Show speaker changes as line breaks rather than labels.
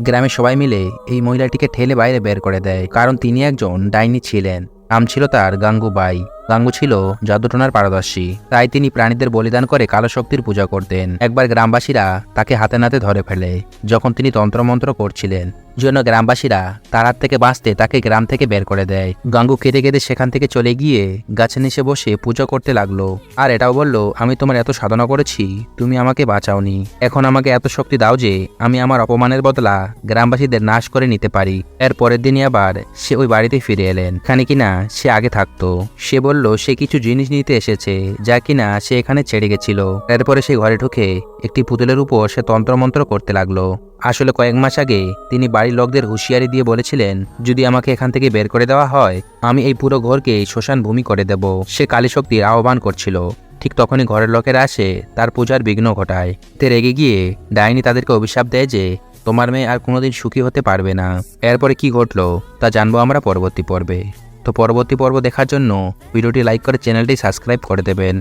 গ্রামের সবাই মিলে এই মহিলাটিকে ঠেলে বাইরে বের করে দেয়, কারণ তিনি একজন ডাইনি ছিলেন। নাম ছিল তার গাঙ্গুবাই। গাঙ্গু ছিল জাদুটনার পারদর্শী। তাই তিনি প্রাণীদের বলিদান করে কালো শক্তির পূজা করতেন। একবার গ্রামবাসীরা তাকে হাতে নাতে ধরে ফেলে, যখন তিনি তন্ত্রমন্ত্র করছিলেন। জন্য গ্রামবাসীরা তার হাত থেকে বাঁচতে তাকে গ্রাম থেকে বের করে দেয়। গাঙ্গু কেঁদে কেঁদে সেখান থেকে চলে গিয়ে গাছে নিচে বসে পুজো করতে লাগল। আর এটাও বলল, আমি তোমার এত সাধনা করেছি, তুমি আমাকে বাঁচাওনি। এখন আমাকে এত শক্তি দাও যে, আমি আমার অপমানের বদলা গ্রামবাসীদের নাশ করে নিতে পারি। এর পরের দিনই আবার সে ওই বাড়িতে ফিরে এলেন। খানি কিনা সে আগে থাকতো। সে বলল সে কিছু জিনিস নিতে এসেছে, যা কিনা সে এখানে ছেড়ে গেছিল। এরপরে সে ঘরে ঢুকে একটি পুতুলের উপর সে তন্ত্রমন্ত্র করতে লাগল। আসলে কয়েক মাস আগে তিনি বাড়ির লোকদের হুঁশিয়ারি দিয়ে বলেছিলেন, যদি আমাকে এখান থেকে বের করে দেওয়া হয়, আমি এই পুরো ঘরকে শ্মশান ভূমি করে দেব। সে কালী শক্তির আহ্বান করছিল। ঠিক তখনই ঘরের লোকেরা আসে, তার পূজার বিঘ্ন ঘটায়। তে রেগে গিয়ে ডাইনি তাদেরকে অভিশাপ দেয় যে, তোমার মেয়ে আর কোনোদিন সুখী হতে পারবে না। এরপরে কি ঘটলো, তা জানব আমরা পরবর্তী পর্বে। তো পরবর্তী পর্ব দেখার জন্য ভিডিওটি লাইক করে চ্যানেলটি সাবস্ক্রাইব করে দেবেন।